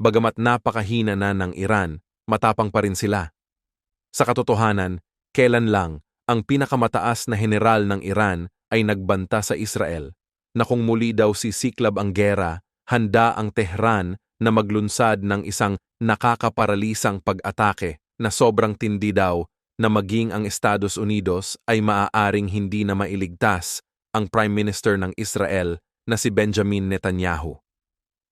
bagamat napakahina na ng Iran, matapang pa rin sila. Sa katotohanan, kailan lang ang pinakamataas na general ng Iran ay nagbanta sa Israel na kung muli daw si Siklab ang gera, handa ang Tehran na maglunsad ng isang nakakaparalisang pag-atake na sobrang tindi daw na maging ang Estados Unidos ay maaaring hindi na mailigtas ang Prime Minister ng Israel na si Benjamin Netanyahu.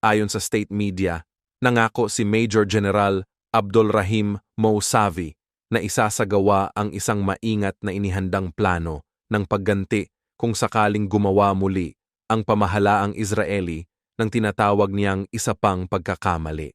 Ayon sa state media, nangako si Major General Abdul Rahim Mousavi na isasagawa ang isang maingat na inihandang plano ng pagganti kung sakaling gumawa muli ang pamahalaang Israeli ng tinatawag niyang isa pang pagkakamali.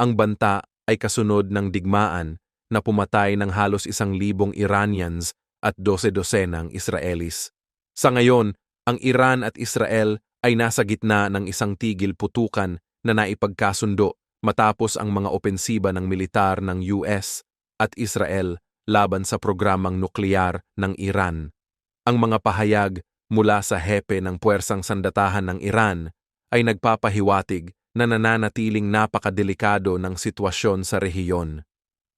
Ang banta ay kasunod ng digmaan na pumatay ng halos isang libong Iranians at dose-dosenang Israelis. Sa ngayon, ang Iran at Israel ay nasa gitna ng isang tigil putukan na naipagkasundo matapos ang mga opensiba ng militar ng US at Israel laban sa programang nuklear ng Iran. Ang mga pahayag mula sa hepe ng puwersang sandatahan ng Iran ay nagpapahiwatig na nananatiling napakadelikado ng sitwasyon sa rehiyon.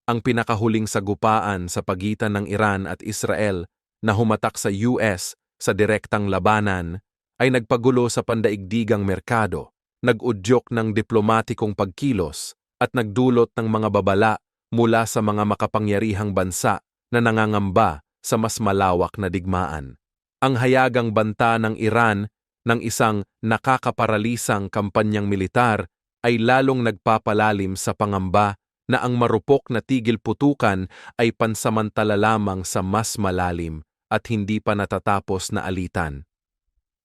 Ang pinakahuling sagupaan sa pagitan ng Iran at Israel na humatak sa US sa direktang labanan ay nagpagulo sa pandaigdigang merkado, nagudyok ng diplomatikong pagkilos at nagdulot ng mga babala mula sa mga makapangyarihang bansa na nangangamba sa mas malawak na digmaan. Ang hayagang banta ng Iran ng isang nakakaparalisang kampanyang militar ay lalong nagpapalalim sa pangamba na ang marupok na tigil putukan ay pansamantala lamang sa mas malalim at hindi pa natatapos na alitan.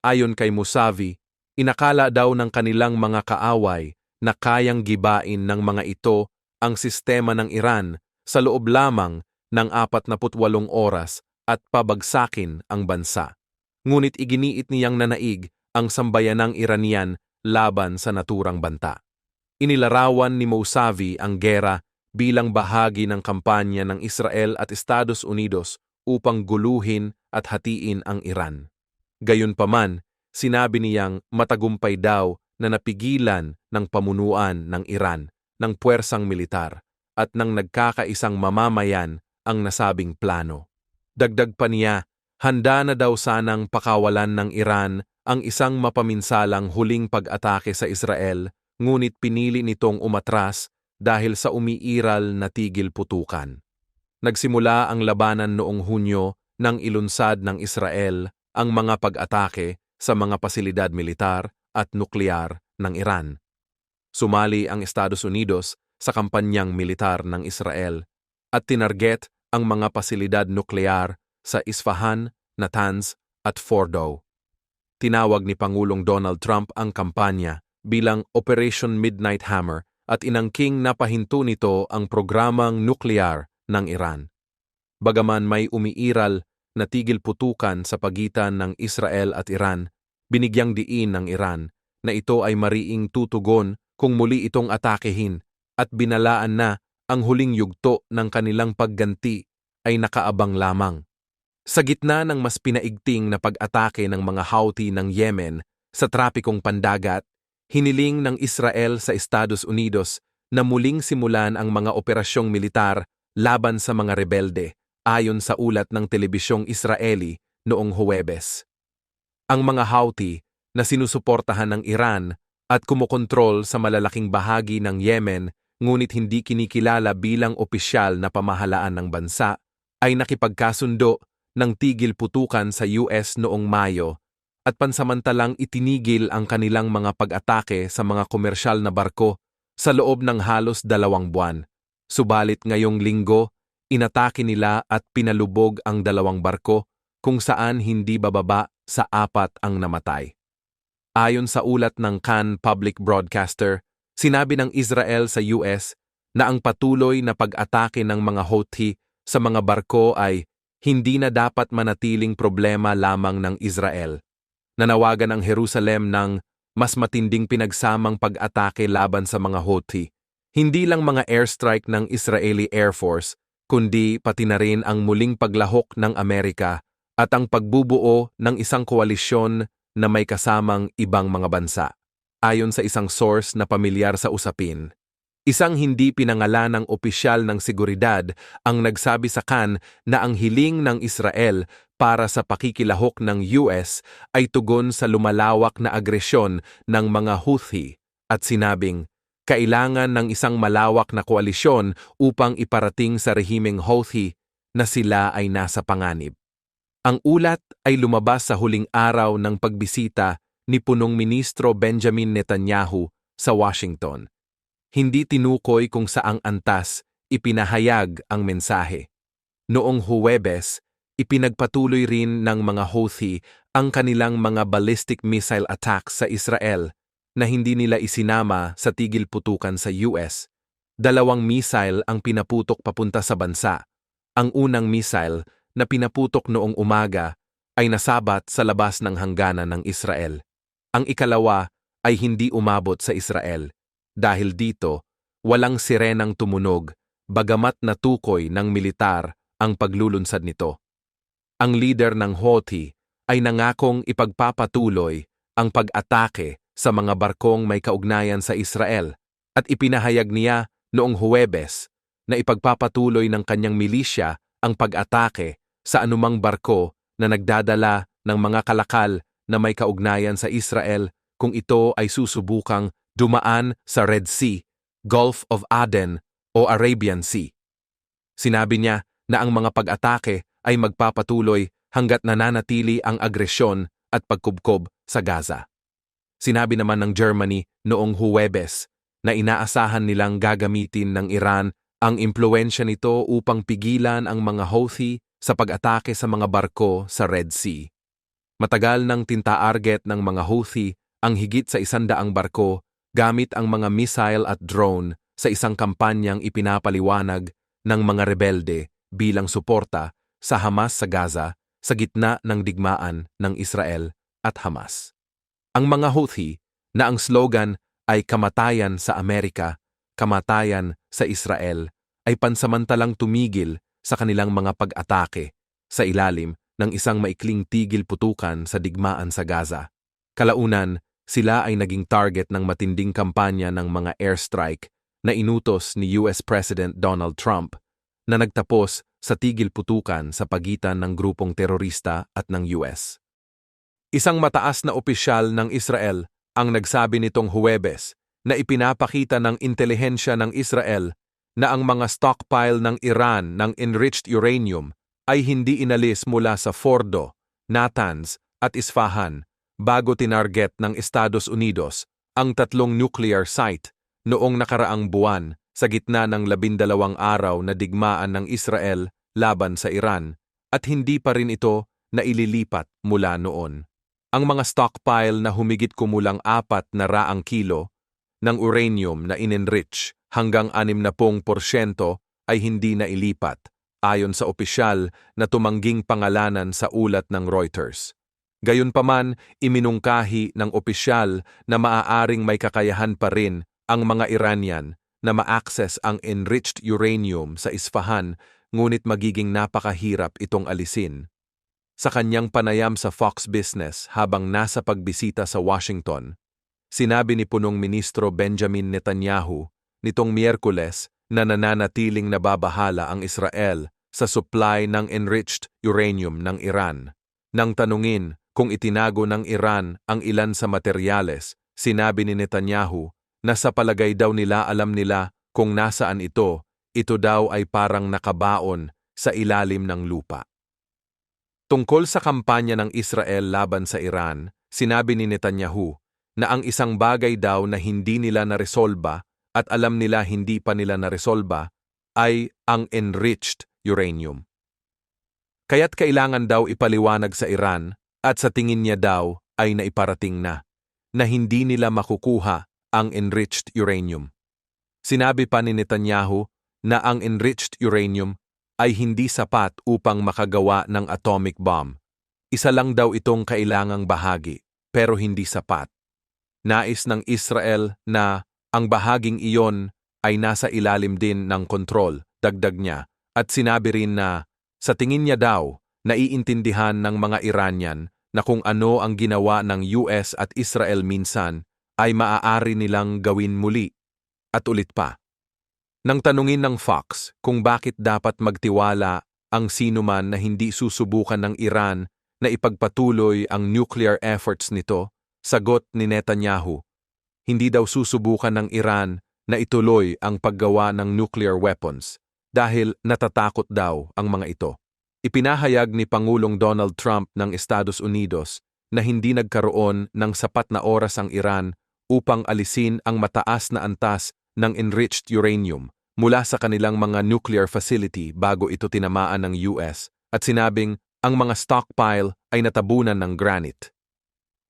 Ayon kay Musavi, inakala daw ng kanilang mga kaaway na kayang gibain ng mga ito ang sistema ng Iran sa loob lamang ng 48 oras at pabagsakin ang bansa. Ngunit iginiit niyang nanaig ang sambayanang Iranian laban sa naturang banta. Inilarawan ni Mousavi ang gera bilang bahagi ng kampanya ng Israel at Estados Unidos upang guluhin at hatiin ang Iran. Gayunpaman, sinabi niyang matagumpay daw na napigilan ng pamunuan ng Iran ng puwersang militar at ng nagkakaisang mamamayan ang nasabing plano. Dagdag pa niya, handa na daw sanang pakawalan ng Iran ang isang mapaminsalang huling pag-atake sa Israel ngunit pinili nitong umatras dahil sa umiiral na tigil putukan. Nagsimula ang labanan noong Hunyo nang ilunsad ng Israel ang mga pag-atake sa mga pasilidad militar at nuklear ng Iran Sumali ang Estados Unidos sa kampanyang militar ng Israel at tinarget ang mga pasilidad nuklear sa Isfahan, Natanz at Fordo. Tinawag ni Pangulong Donald Trump ang kampanya bilang Operation Midnight Hammer at inangking na pahinto nito ang programang nuklear ng Iran. Bagaman may umiiral na tigil putukan sa pagitan ng Israel at Iran, binigyang diin ng Iran na ito ay mariing tutugon kung muli itong atakehin at binalaan na ang huling yugto ng kanilang pagganti ay nakaabang lamang. Sa gitna ng mas pinaigting na pag-atake ng mga Houthi ng Yemen sa trapikong pandagat, hiniling ng Israel sa Estados Unidos na muling simulan ang mga operasyong militar laban sa mga rebelde ayon sa ulat ng telebisyong Israeli noong Huwebes. Ang mga Houthi na sinusuportahan ng Iran at kumokontrol sa malalaking bahagi ng Yemen ngunit hindi kinikilala bilang opisyal na pamahalaan ng bansa, ay nakipagkasundo ng tigil putukan sa US noong Mayo at pansamantalang itinigil ang kanilang mga pag-atake sa mga komersyal na barko sa loob ng halos dalawang buwan. Subalit ngayong linggo, inatake nila at pinalubog ang dalawang barko kung saan hindi bababa sa apat ang namatay. Ayon sa ulat ng Cannes Public Broadcaster, sinabi ng Israel sa US na ang patuloy na pag-atake ng mga Houthi sa mga barko ay hindi na dapat manatiling problema lamang ng Israel. Nanawagan ang Jerusalem ng mas matinding pinagsamang pag-atake laban sa mga Houthi. Hindi lang mga airstrike ng Israeli Air Force, kundi pati na rin ang muling paglahok ng Amerika at ang pagbubuo ng isang koalisyon na may kasamang ibang mga bansa. ayon sa isang source na pamilyar sa usapin. Isang hindi pinangalanang opisyal ng seguridad ang nagsabi sa Khan na ang hiling ng Israel para sa pakikilahok ng US ay tugon sa lumalawak na agresyon ng mga Houthi at sinabing, kailangan ng isang malawak na koalisyon upang iparating sa rehimeng Houthi na sila ay nasa panganib. Ang ulat ay lumabas sa huling araw ng pagbisita ni punong ministro Benjamin Netanyahu sa Washington hindi tinukoy kung saang antas ipinahayag ang mensahe. Noong Huwebes, ipinagpatuloy rin ng mga Houthi ang kanilang mga ballistic missile attacks sa Israel na hindi nila isinama sa tigil putukan sa US. Dalawang missile ang pinaputok papunta sa bansa. Ang unang missile na pinaputok noong umaga ay nasabat sa labas ng hangganan ng Israel. Ang ikalawa ay hindi umabot sa Israel dahil dito, walang sirenang tumunog, bagamat natukoy ng militar ang paglulunsad nito. Ang leader ng Houthi ay nangakong ipagpapatuloy ang pag-atake sa mga barkong may kaugnayan sa Israel at ipinahayag niya noong Huwebes na ipagpapatuloy ng kanyang milisya ang pag-atake sa anumang barko na nagdadala ng mga kalakal na may kaugnayan sa Israel kung ito ay susubukang dumaan sa Red Sea, Gulf of Aden o Arabian Sea. Sinabi niya na ang mga pag-atake ay magpapatuloy hanggat nananatili ang agresyon at pagkubkob sa Gaza. Sinabi naman ng Germany noong Huwebes na inaasahan nilang gagamitin ng Iran ang impluensya nito upang pigilan ang mga Houthi sa pag-atake sa mga barko sa Red Sea. Matagal nang tintaarget ng mga Houthi ang higit sa isandaang barko gamit ang mga missile at drone sa isang kampanyang ipinapaliwanag ng mga rebelde bilang suporta sa Hamas sa Gaza sa gitna ng digmaan ng Israel at Hamas. Ang mga Houthi na ang slogan ay kamatayan sa Amerika, kamatayan sa Israel, ay pansamantalang tumigil sa kanilang mga pag-atake sa ilalim ng isang maikling tigil putukan sa digmaan sa Gaza. Kalaunan, sila ay naging target ng matinding kampanya ng mga airstrike na inutos ni US President Donald Trump na nagtapos sa tigil putukan sa pagitan ng grupong terorista at ng US. Isang mataas na opisyal ng Israel ang nagsabi nitong Huwebes na ipinapakita ng intelihensya ng Israel na ang mga stockpile ng Iran ng enriched uranium ay hindi inalis mula sa Fordo, Natanz at Isfahan bago tinarget ng Estados Unidos ang tatlong nuclear site noong nakaraang buwan sa gitna ng labindalawang araw na digmaan ng Israel laban sa Iran at hindi pa rin ito na ililipat mula noon. Ang mga stockpile na humigit kumulang apat na raang kilo ng uranium na inenrich hanggang 60% ay hindi na ilipat ayon sa opisyal na tumangging pangalanan sa ulat ng Reuters. Gayunpaman, iminungkahi ng opisyal na maaaring may kakayahan pa rin ang mga Iranian na ma-access ang enriched uranium sa Isfahan ngunit magiging napakahirap itong alisin. Sa kanyang panayam sa Fox Business habang nasa pagbisita sa Washington, sinabi ni punong ministro Benjamin Netanyahu nitong Miyerkules na nananatiling nababahala ang Israel sa supply ng enriched uranium ng Iran. Nang tanungin kung itinago ng Iran ang ilan sa materyales, sinabi ni Netanyahu na sa palagay daw nila alam nila kung nasaan ito, ito daw ay parang nakabaon sa ilalim ng lupa. Tungkol sa kampanya ng Israel laban sa Iran, sinabi ni Netanyahu na ang isang bagay daw na hindi nila naresolba at alam nila hindi pa nila naresolba ay ang enriched uranium. Kaya't kailangan daw ipaliwanag sa Iran at sa tingin niya daw ay naiparating na, na hindi nila makukuha ang enriched uranium. Sinabi pa ni Netanyahu na ang enriched uranium ay hindi sapat upang makagawa ng atomic bomb. Isa lang daw itong kailangang bahagi, pero hindi sapat. Nais ng Israel na ang bahaging iyon ay nasa ilalim din ng kontrol, dagdag niya, at sinabi rin na sa tingin niya daw naiintindihan ng mga Iranian na kung ano ang ginawa ng US at Israel minsan ay maaari nilang gawin muli. At ulit pa. Nang tanungin ng Fox kung bakit dapat magtiwala ang sinuman na hindi susubukan ng Iran na ipagpatuloy ang nuclear efforts nito, sagot ni Netanyahu, hindi daw susubukan ng Iran na ituloy ang paggawa ng nuclear weapons dahil natatakot daw ang mga ito. Ipinahayag ni Pangulong Donald Trump ng Estados Unidos na hindi nagkaroon ng sapat na oras ang Iran upang alisin ang mataas na antas ng enriched uranium mula sa kanilang mga nuclear facility bago ito tinamaan ng US at sinabing ang mga stockpile ay natabunan ng granite.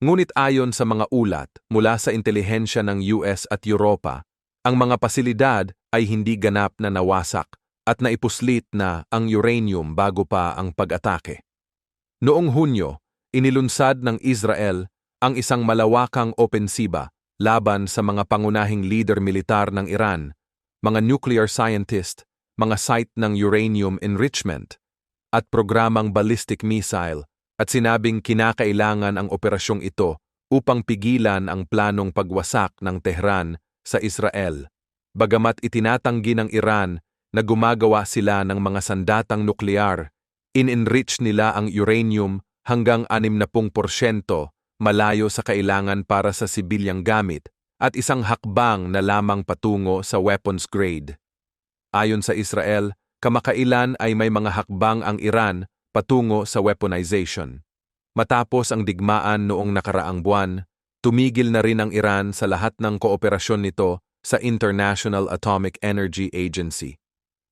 Ngunit ayon sa mga ulat mula sa intelihensya ng US at Europa, ang mga pasilidad ay hindi ganap na nawasak at naipuslit na ang uranium bago pa ang pag-atake. Noong Hunyo, inilunsad ng Israel ang isang malawakang opensiba laban sa mga pangunahing leader militar ng Iran, mga nuclear scientist, mga site ng uranium enrichment, at programang ballistic missile at sinabing kinakailangan ang operasyong ito upang pigilan ang planong pagwasak ng Tehran sa Israel. Bagamat itinatanggi ng Iran na gumagawa sila ng mga sandatang nuklear, in-enrich nila ang uranium hanggang 60% malayo sa kailangan para sa sibilyang gamit at isang hakbang na lamang patungo sa weapons grade. Ayon sa Israel, kamakailan ay may mga hakbang ang Iran patungo sa weaponization. Matapos ang digmaan noong nakaraang buwan, tumigil na rin ang Iran sa lahat ng kooperasyon nito sa International Atomic Energy Agency.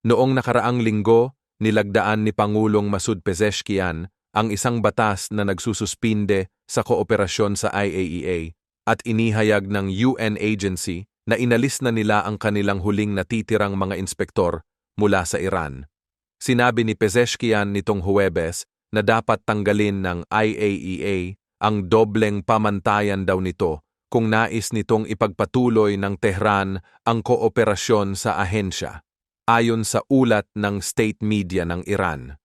Noong nakaraang linggo, nilagdaan ni Pangulong Masud Pezeshkian ang isang batas na nagsususpinde sa kooperasyon sa IAEA at inihayag ng UN agency na inalis na nila ang kanilang huling natitirang mga inspektor mula sa Iran. Sinabi ni Pezeshkian nitong Huwebes na dapat tanggalin ng IAEA ang dobleng pamantayan daw nito kung nais nitong ipagpatuloy ng Tehran ang kooperasyon sa ahensya, ayon sa ulat ng state media ng Iran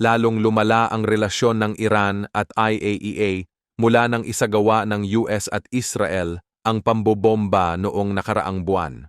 lalong lumala ang relasyon ng Iran at IAEA mula nang isagawa ng US at Israel ang pambobomba noong nakaraang buwan.